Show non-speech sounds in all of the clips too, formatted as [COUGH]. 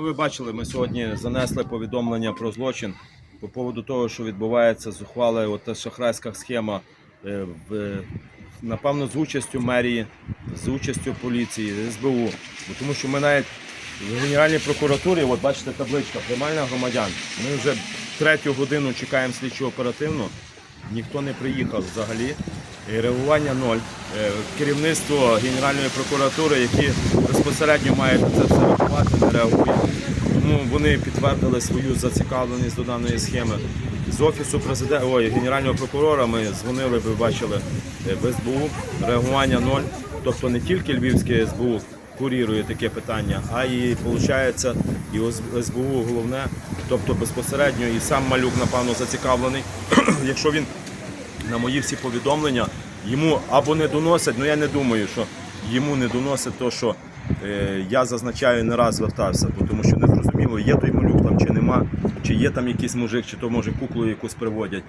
Ну, ви бачили, ми сьогодні занесли повідомлення про злочин по поводу того, що відбувається зухвала от шахрайська схема, е, в, напевно, з участю мерії, з участю поліції, СБУ. Бо Тому що ми навіть в Генеральній прокуратурі, от бачите, табличка приймальна громадян. Ми вже третю годину чекаємо слідчу оперативну. Ніхто не приїхав взагалі. Реагування ноль. Е, Керівництво Генеральної прокуратури, які безпосередньо мають на це все реагувати, не реагує. Тому вони підтвердили свою зацікавленість до даної схеми. З офісу президента, ой, генерального прокурора ми дзвонили, ви бачили е, в СБУ. Реагування ноль. Тобто не тільки Львівське СБУ курірує таке питання, а і виходить, і СБУ головне, тобто безпосередньо і сам малюк, напевно, зацікавлений. [CLEARS THROAT] Якщо він на мої всі повідомлення йому або не доносять, ну я не думаю, що йому не доносять то, що е, я зазначаю не раз звертався, тому що не зрозуміло, є той малюк там чи нема, чи є там якийсь мужик, чи то може куклу якусь приводять.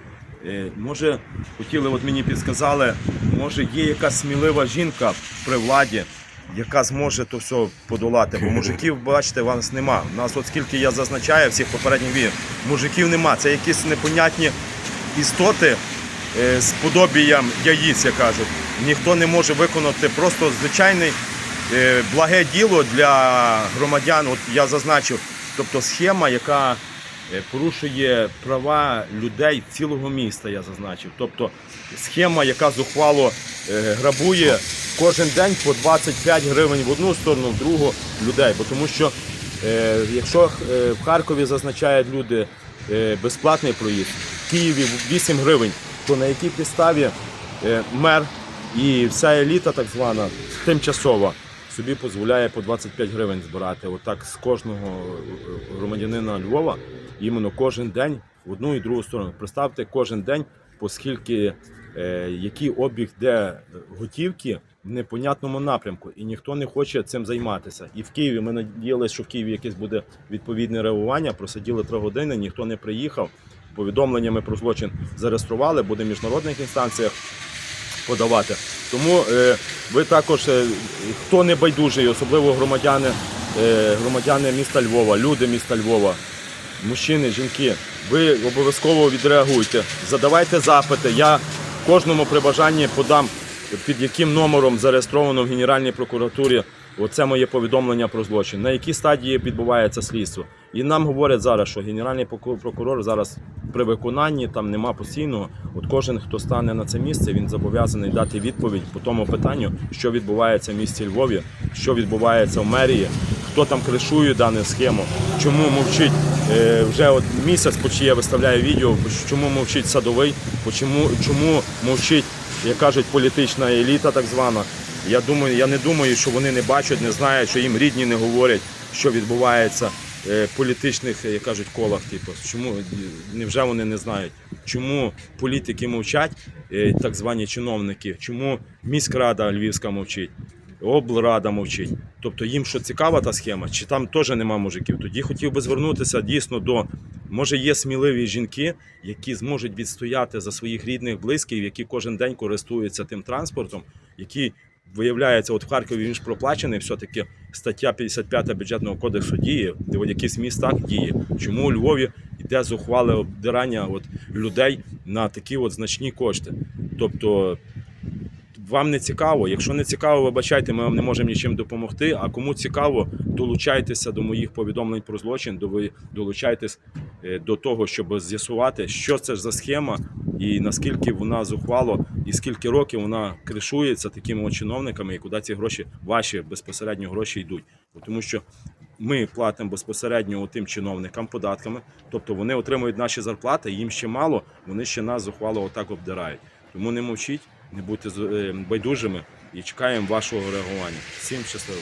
Е, може, хотіли, от мені підсказали, може є якась смілива жінка при владі, яка зможе то все подолати. Бо мужиків, бачите, вас нема. У нас, от скільки я зазначаю всіх попередніх відео, мужиків нема. Це якісь непонятні істоти з подобіям яїць, як кажуть. Ніхто не може виконати просто звичайне е, благе діло для громадян. От я зазначив, тобто схема, яка е, порушує права людей цілого міста, я зазначив. Тобто схема, яка зухвало е, грабує кожен день по 25 гривень в одну сторону, в другу людей. Бо тому що е, якщо е, в Харкові зазначають люди е, безплатний проїзд, в Києві 8 гривень, то на якій підставі е, мер і вся еліта, так звана, тимчасова, собі дозволяє по 25 гривень збирати. Отак з кожного е, громадянина Львова, іменно кожен день в одну і другу сторону. Представте, кожен день, оскільки е, який обіг де готівки в непонятному напрямку, і ніхто не хоче цим займатися. І в Києві ми надіялися, що в Києві якесь буде відповідне реагування. Просиділи три години, ніхто не приїхав. Повідомленнями про злочин зареєстрували, буде в міжнародних інстанціях подавати. Тому е, ви також, е, хто не байдужий, особливо громадяни, е, громадяни міста Львова, люди міста Львова, мужчини, жінки, ви обов'язково відреагуйте, задавайте запити. Я кожному при бажанні подам, під яким номером зареєстровано в Генеральній прокуратурі. Оце моє повідомлення про злочин. На якій стадії відбувається слідство? І нам говорять зараз, що генеральний проку- прокурор зараз при виконанні там нема постійного. От кожен, хто стане на це місце, він зобов'язаний дати відповідь по тому питанню, що відбувається в місті Львові, що відбувається в мерії, хто там кришує дану схему, чому мовчить е, вже от місяць, почти я виставляю відео, чому мовчить садовий, чому, чому мовчить, як кажуть, політична еліта, так звана. Я думаю, я не думаю, що вони не бачать, не знають, що їм рідні не говорять, що відбувається е, в політичних, як кажуть, колах. Типу, чому е, невже вони не знають? Чому політики мовчать, е, так звані чиновники? Чому міськрада Львівська мовчить? Облрада мовчить. Тобто їм що цікава та схема, чи там теж нема мужиків? Тоді хотів би звернутися дійсно до може є сміливі жінки, які зможуть відстояти за своїх рідних, близьких, які кожен день користуються тим транспортом, які виявляється, от в Харкові він ж проплачений, все-таки стаття 55 бюджетного кодексу діє, де в якихось містах діє. Чому у Львові йде зухвале обдирання от людей на такі от значні кошти? Тобто вам не цікаво. Якщо не цікаво, вибачайте, ми вам не можемо нічим допомогти. А кому цікаво, долучайтеся до моїх повідомлень про злочин, до ви долучайтесь е, до того, щоб з'ясувати, що це ж за схема, і наскільки вона зухвало, і скільки років вона кришується такими чиновниками, і куди ці гроші, ваші безпосередньо гроші йдуть. Тому що ми платимо безпосередньо тим чиновникам податками, тобто вони отримують наші зарплати, їм ще мало, вони ще нас зухвало отак обдирають. Тому не мовчіть, не будьте з- е, байдужими і чекаємо вашого реагування. Всім щасливо!